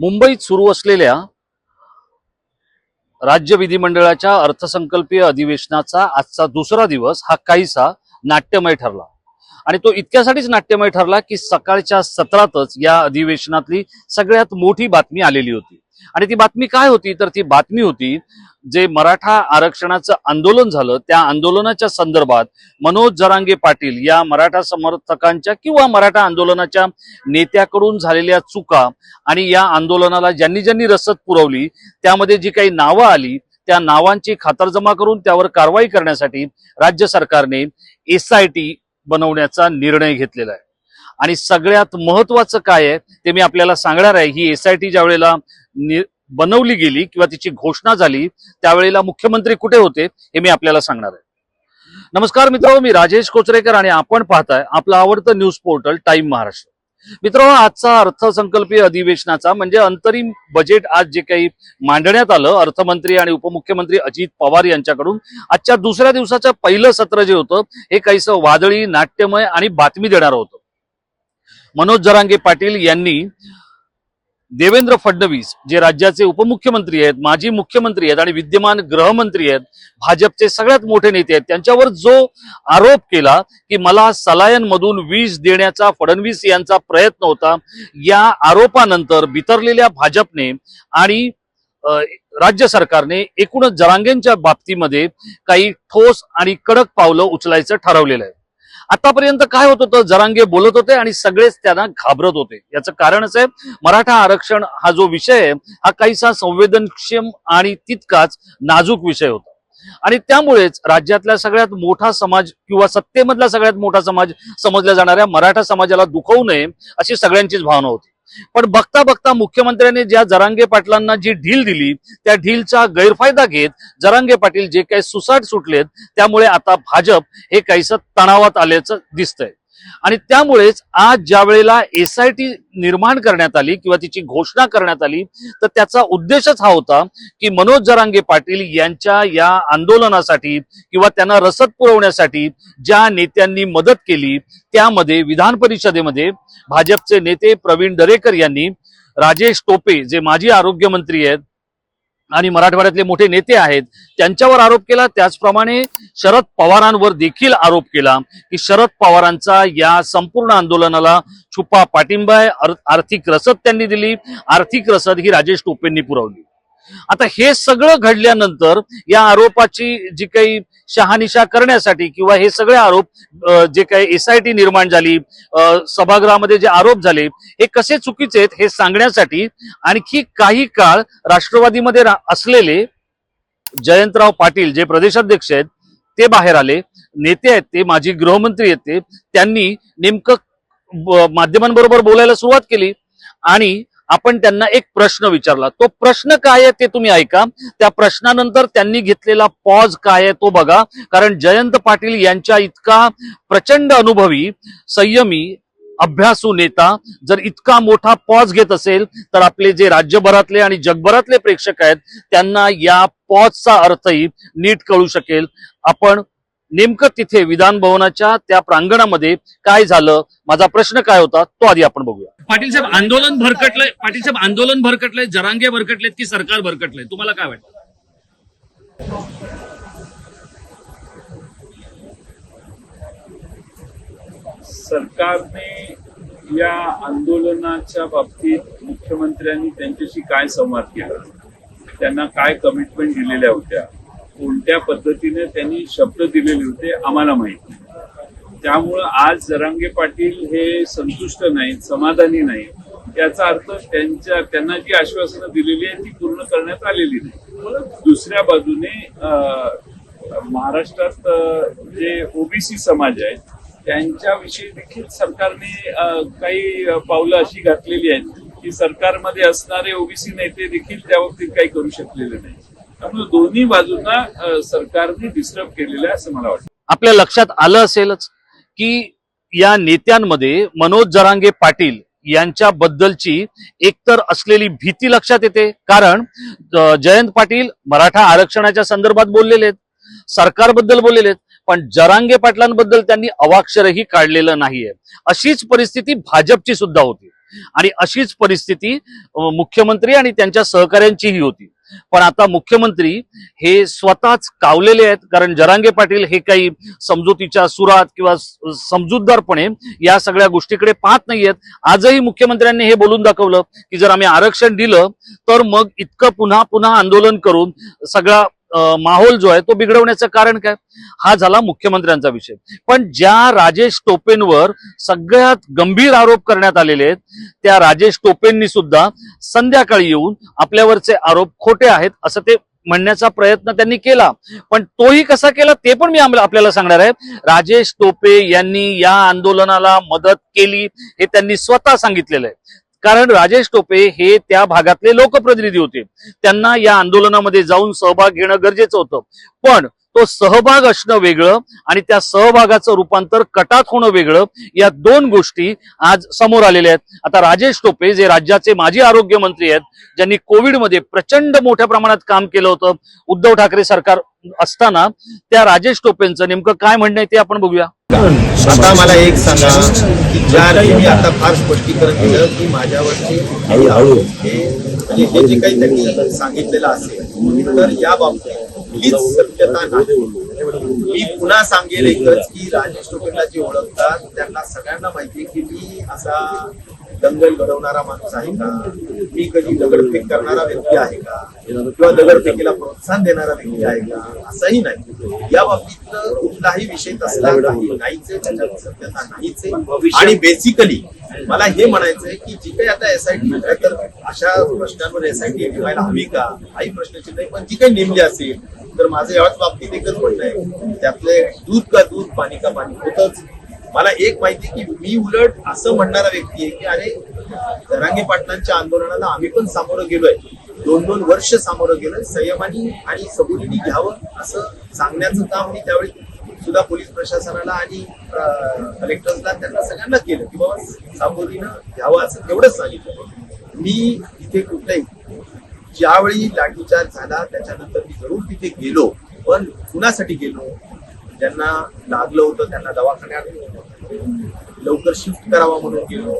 मुंबईत सुरू असलेल्या राज्य विधिमंडळाच्या अर्थसंकल्पीय अधिवेशनाचा आजचा दुसरा दिवस हा काहीसा नाट्यमय ठरला. आणि तो इतक्यासाठीच नाट्यमय ठरला की सकाळच्या सत्रातच या अधिवेशनातली सगळ्यात मोठी बातमी आलेली होती. आणि ती बातमी काय होती? तर ती बातमी होती जे मराठा आरक्षणाचं आंदोलन झालं त्या आंदोलनाच्या संदर्भात मनोज जरांगे पाटील या मराठा समर्थकांच्या किंवा मराठा आंदोलनाच्या नेत्याकडून झालेल्या चुका आणि या आंदोलनाला ज्यांनी ज्यांनी रसद पुरवली त्यामध्ये जी काही नावं आली त्या नावांची खातरजमा करून त्यावर कारवाई करण्यासाठी राज्य सरकारने एस बनवण्याचा निर्णय घेतलेला आहे. आणि सगळ्यात महत्वाचं काय आहे ते मी आपल्याला सांगणार आहे. ही एस आय टी ज्या वेळेला बनवली गेली किंवा तिची घोषणा झाली त्यावेळेला मुख्यमंत्री कुठे होते हे मी आपल्याला सांगणार आहे. नमस्कार मित्र मी राजेश कोचरेकर आणि आपण पाहताय आपलं आवडतं न्यूज पोर्टल टाइम महाराष्ट्र. मित्र आजचा अर्थसंकल्पीय अधिवेशनाचा म्हणजे अंतरिम बजेट आज जे काही मांडण्यात आलं अर्थमंत्री आणि उपमुख्यमंत्री अजित पवार यांच्याकडून आजच्या दुसऱ्या दिवसाचं पहिलं सत्र जे होतं हे काहीसं वादळी नाट्यमय आणि बातमी देणारं होतं. मनोज जरांगे पाटील यांनी देवेंद्र फडणवीस जे राज्याचे उपमुख्यमंत्री आहेत माजी मुख्यमंत्री आहेत आणि विद्यमान गृहमंत्री आहेत भाजपचे सगळ्यात मोठे नेते आहेत त्यांच्यावर जो आरोप केला की मला सलायन मधून वीज देण्याचा फडणवीस यांचा प्रयत्न होता या आरोपानंतर बितरलेल्या भाजपने आणि राज्य सरकारने एकूणच जरांगेंच्या बाबतीमध्ये काही ठोस आणि कडक पावलं उचलायचं ठरवलेलं आहे. आतापर्यंत काय होत होतं? जरांगे बोलत होते आणि सगळेच त्यांना घाबरत होते. याचं कारणच आहे मराठा आरक्षण हा जो विषय आहे हा काहीसा संवेदनक्षम आणि तितकाच नाजूक विषय होता. आणि त्यामुळेच राज्यातल्या सगळ्यात मोठा समाज किंवा सत्तेमधला सगळ्यात मोठा समाज समजल्या जाणाऱ्या मराठा समाजाला दुखवू नये अशी सगळ्यांचीच भावना होती. पण बघता बघता मुख्यमंत्र्यांनी ज्या जरांगे पाटलांना जी ढील दिली त्या ढीलचा गैरफायदा घेत जरांगे पाटील जे काही सुसाट सुटलेत त्यामुळे आता भाजप हे काहीसं तणावात आल्याचं दिसतंय. आणि त्यामुळेच आज ज्या वेळेला एस आय टी निर्माण करण्यात आली किंवा तिची घोषणा करण्यात आली तर त्याचा उद्देशच हा होता की मनोज जरांगे पाटील यांच्या या आंदोलनासाठी किंवा त्यांना रसद पुरवण्यासाठी ज्या नेत्यांनी मदत केली त्यामध्ये विधान परिषदेमध्ये भाजपचे नेते प्रवीण दरेकर यांनी राजेश टोपे जे माजी आरोग्यमंत्री आहेत आणि मराठवाड्यातले मोठे नेते आहेत त्यांच्यावर आरोप केला. त्याचप्रमाणे शरद पवारांवर देखील आरोप केला की शरद पवारांचा या संपूर्ण आंदोलनाला छुपा पाठिंबा आहे. आर्थिक रसद त्यांनी दिली. आर्थिक रसद ही राजेश टोपेंनी पुरवली. आता हे सगळं घडल्यानंतर या आरोपाची जी काही शहानिशा करण्यासाठी किंवा हे सगळे आरोप जे काही एस आय टी निर्माण झाली सभागृहामध्ये जे आरोप झाले हे कसे चुकीचे आहेत हे सांगण्यासाठी आणखी काही काळ राष्ट्रवादीमध्ये रा- असलेले जयंतराव पाटील जे प्रदेशाध्यक्ष आहेत ते बाहेर आले. नेते आहेत ते माजी गृहमंत्री आहेत ते. त्यांनी नेमकं माध्यमांबरोबर बोलायला सुरुवात केली आणि आपण त्यांना एक प्रश्न विचारला. तो प्रश्न काय आहे ते तुम्ही ऐका. त्या प्रश्नानंतर त्यांनी घेतलेला पॉज काय आहे तो बघा. कारण जयंत पाटील यांच्या इतका प्रचंड अनुभवी संयमी अभ्यासू नेता जर इतका मोठा पॉज घेत असेल तर आपले जे राज्यभरातले आणि जगभरातले प्रेक्षक आहेत त्यांना या पॉजचा अर्थही नीट कळू शकेल. आपण नेमकं तिथे विधान भवनाच्या त्या प्रांगणामध्ये काय झालं? माझा प्रश्न काय होता तो आधी आपण बघूया. पाटील साहेब आंदोलन भरकटलंय. पाटील साहेब आंदोलन भरकटलंय जरांगे भरकटलेत की सरकार भरकटलंय? तुम्हाला काय वाटतं? सरकारने या आंदोलनाच्या बाबतीत मुख्यमंत्र्यांनी त्यांच्याशी काय संवाद केला? त्यांना काय कमिटमेंट दिलेल्या होत्या? कोणत्या पद्धतीने त्यांनी शब्द दिलेले होते आम्हाला माहिती त्यामुळं आज जरांगे पाटील हे संतुष्ट नाहीत समाधानी नाहीत. याचा अर्थ त्यांच्या त्यांना जी आश्वासनं दिलेली आहेत ती पूर्ण करण्यात आलेली नाही दुसऱ्या बाजूने अं, महाराष्ट्रात जे ओबीसी समाज आहे त्यांच्याविषयी देखील सरकारने काही पावलं अशी घातलेली आहेत की सरकारमध्ये असणारे ओबीसी नेते देखील त्या बाबतीत काही करू शकलेले नाही त्यामुळे दोन्ही बाजूंना सरकारने डिस्टर्ब केलेलं आहे असं मला वाटतं. आपल्या लक्षात आलं असेलच की या नेत्यांमध्ये मनोज जरांगे पाटील यांच्याबद्दलची एकतर असलेली भीती लक्षात येते. कारण जयंत पाटील मराठा आरक्षणाच्या संदर्भात बोललेले आहेत सरकारबद्दल बोललेले आहेत पण जरांगे पाटलांबद्दल त्यांनी अवाक्षरही काढलेलं नाहीये. अशीच परिस्थिती भाजपची सुद्धा होती. आणि अशीच परिस्थिती मुख्यमंत्री आणि त्यांच्या सहकाऱ्यांचीही होती. पण आता मुख्यमंत्री हे स्वतःच कावलेले आहेत कारण जरांगे पाटील हे काही समजुतीच्या सुरात किंवा समजूतदारपणे या सगळ्या गोष्टीकडे पाहत नाहीयेत. आजही मुख्यमंत्र्यांनी हे बोलून दाखवलं की जर आम्ही आरक्षण दिलं तर मग इतकं पुन्हा पुन्हा आंदोलन करून सगळा माहोल जो आहे तो बिघडवण्याचं कारण काय? हा झाला मुख्यमंत्र्यांचा विषय. पण ज्या राजेश टोपेंवर सगळ्यात गंभीर आरोप करण्यात आलेले आहेत त्या राजेश टोपेंनी सुद्धा संध्याकाळी येऊन आपल्यावरचे आरोप खोटे आहेत असं ते म्हणण्याचा प्रयत्न त्यांनी केला. पण तोही कसा केला ते पण मी आम्हाला- आपल्याला सांगणार आहे. राजेश टोपे यांनी या आंदोलनाला मदत केली हे त्यांनी स्वतः सांगितलेलं आहे. कारण राजेश टोपे हे त्या भागातले लोकप्रतिनिधी होते. त्यांना या आंदोलनामध्ये जाऊन सहभाग घेणं गरजेचं होतं. पण तो सहभाग असणं वेगळं आणि त्या सहभागाचं रूपांतर कटात होणं वेगळं या दोन गोष्टी आज समोर आलेल्या आहेत. आता राजेश टोपे जे राज्याचे माजी आरोग्य मंत्री आहेत ज्यांनी कोविडमध्ये प्रचंड मोठ्या प्रमाणात काम केलं होतं उद्धव ठाकरे सरकार असताना त्या राजेश टोपेंचं नेमकं काय म्हणणं आहे ते आपण बघूया. आता मला एक सांगा की ज्या मी आता फार स्पष्टीकरण दिलं की माझ्यावरचे हे म्हणजे हे जे काही त्यांनी सांगितलेलं असेल तर या बाबतीत सत्यता नाही मी पुन्हा सांगेल एकच की राजेश टोपेला जे ओळखतात त्यांना सगळ्यांना माहिती की मी असा दंगल घडवणारा माणूस आहे का? मी कधी दगडफेक करणारा व्यक्ती आहे का? किंवा दगडफेकीला प्रोत्साहन देणारा व्यक्ती आहे का? असंही नाही. या बाबतीत कुठलाही विषय तसला काही नाहीच सत्यता नाहीच. आहे आणि बेसिकली मला हे म्हणायचंय की जी काही आता एसआयटी तर अशा प्रश्नांवर एसआयटी ठेवायला हवी का? काही प्रश्नाची नाही पण जी काही नेमली असेल तर माझं याच बाबतीत एकच म्हणणं आहे. त्यातले दूध का दूध पाणी का पाणी होतच. मला एक माहिती की मी उलट असं म्हणणारा व्यक्ती आहे की अरे जरांगे पाटलांच्या आंदोलनाला आम्ही पण सामोरं गेलोय. दोन दोन वर्ष सामोरं गेलोय. संयमानी आणि सबुरीने घ्यावं असं सांगण्याचं काम मी त्यावेळी सुद्धा पोलीस प्रशासनाला आणि कलेक्टर्सला त्यांना सगळ्यांना केलं की बाबा सामोरीनं घ्यावं असं तेवढंच सांगितलं. मी इथे कुठलंही ज्यावेळी लाठीचार्ज झाला त्याच्यानंतर मी जरूर तिथे गेलो. पण कुणासाठी गेलो? ज्यांना लागलं होतं त्यांना दवाखान्यात लवकर शिफ्ट करावा म्हणून गेलो.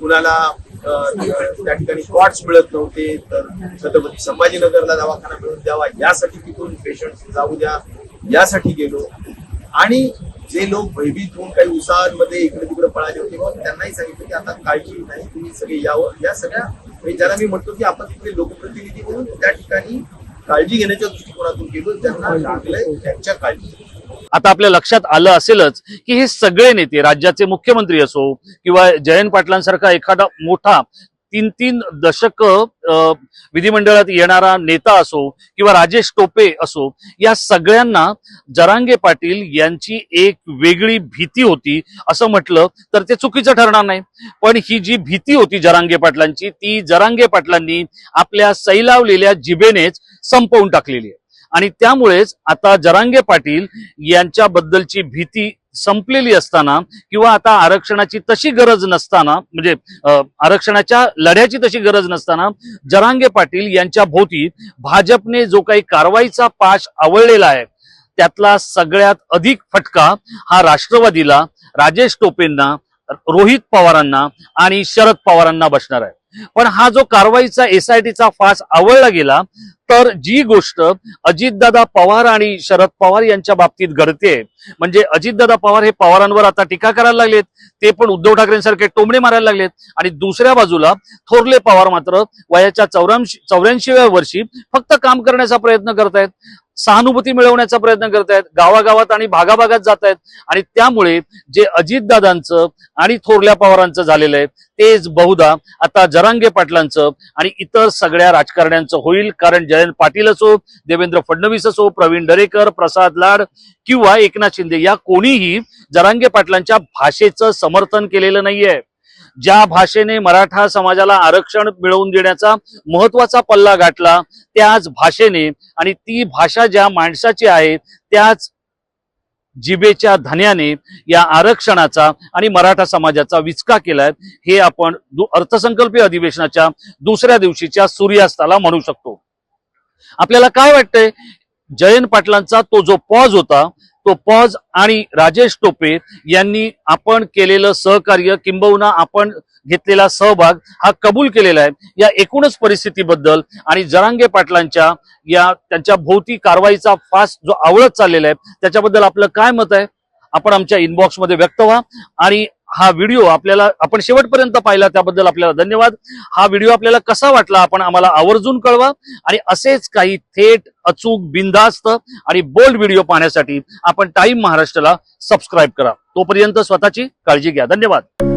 कुणाला त्या ठिकाणी कॉट्स मिळत नव्हते तर छत्रपती संभाजीनगरला दवाखाना मिळून द्यावा यासाठी तिथून पेशंट जाऊ द्या यासाठी गेलो. आणि जे लोक भयभीत होऊन काही उसांमध्ये इकडे तिकडे पळाले होते मग त्यांनाही सांगितलं की आता काळजी नाही तुम्ही सगळे यावं. या सगळ्या म्हणजे ज्याला मी म्हणतो की आपण तिथले लोकप्रतिनिधी म्हणून त्या ठिकाणी काळजी घेण्याच्या दृष्टिकोनातून गेलो ज्यांना लागलंय त्यांच्या काळजी आता आपल्या लक्षात आलं असेलच की हे सगळे नेते राज्याचे मुख्यमंत्री असो किंवा जयंत पाटलांसारखा एखादा मोठा तीन तीन दशक विधिमंडळात येणारा नेता असो किंवा राजेश टोपे असो या सगळ्यांना जरांगे पाटील यांची एक वेगळी भीती होती असं म्हटलं तर ते चुकीचं ठरणार नाही. पण ही जी भीती होती जरांगे पाटलांची ती जरांगे पाटलांनी आपल्या सैलावलेल्या जिभेनेच संपवून टाकलेली आहे. आणि त्यामुळेच आता जरांगे पाटील यांच्याबद्दलची भीती संपलेली असताना किंवा आता आरक्षणाची तशी गरज नसताना म्हणजे आरक्षणाच्या लढ्याची तशी गरज नसताना जरांगे पाटील यांच्या भोवती भाजपने जो काही कारवाईचा पाश आवळलेला आहे त्यातला सगळ्यात अधिक फटका हा राष्ट्रवादीला राजेश टोपेंना रोहित पवारांना आणि शरद पवारांना बसणार आहे. पण हा जो कारवाईचा एसआयटीचा फास आवळला गेला तर जी गोष्ट अजितदादा पवार आणि शरद पवार यांच्या बाबतीत घडते म्हणजे अजितदादा पवार हे पवारांवर आता टीका करायला लागलेत ते पण उद्धव ठाकरेंसारखे टोमणे मारायला लागलेत आणि दुसऱ्या बाजूला थोरले पवार मात्र वयाच्या चौऱ्याऐंशी चौऱ्याऐंशीव्या वर्षी फक्त काम करण्याचा प्रयत्न करतायत सहानुभूती मिळवण्याचा प्रयत्न करतायत गावागावात आणि भागाभागात जात आहेत आणि त्यामुळे जे अजितदादांचं आणि थोरल्या पवारांचं झालेलं आहे तेच बहुधा आता जरांगे पाटलांचं आणि इतर सगळ्या राजकारण्यांचं होईल. कारण जयंत पाटील असो देवेंद्र फडणवीस असो प्रवीण दरेकर प्रसाद लाड किंवा एकनाथ शिंदे या कोणीही जरांगे पाटलांच्या भाषेचं समर्थन केलेलं नाहीये. ज्या भाषेने मराठा समाजाला आरक्षण मिळवून देण्याचा महत्त्वाचा पल्ला गाठला त्याच भाषेने आणि ती भाषा ज्या माणसाची आहे त्याच जिबेच्या धन्याने या आरक्षणाचा आणि मराठा समाजाचा विचका केलाय हे आपण अर्थसंकल्पीय अधिवेशनाच्या दुसऱ्या दिवशीच्या सूर्यास्ताला म्हणू शकतो. आपल्याला काय वाटतंय? जयंत पाटलांचा तो जो पॉज होता टोपॉज आणि राजेश टोपे यांनी आपण केलेलं सहकार्य किंबहुना आपण घेतलेला सहभाग हा कबूल केलेला आहे. या एकूणच परिस्थितीबद्दल आणि जरांगे पाटलांच्या या त्यांच्या भोवती कारवाईचा फास जो आवळत चाललेला आहे त्याच्याबद्दल आपलं काय मत आहे? आपण आमच्या इनबॉक्समध्ये व्यक्त व्हा आणि हा व्हिडिओ आपल्याला आपण शेवटपर्यंत पाहिला त्याबद्दल आपल्याला धन्यवाद. हा व्हिडिओ आपल्याला कसा वाटला आपण आम्हाला आवर्जून कळवा. आणि असेच काही थेट अचूक बिनधास्त आणि बोल्ड व्हिडिओ पाहण्यासाठी आपण टाइम महाराष्ट्राला सबस्क्राईब करा. तोपर्यंत स्वतःची काळजी घ्या. धन्यवाद.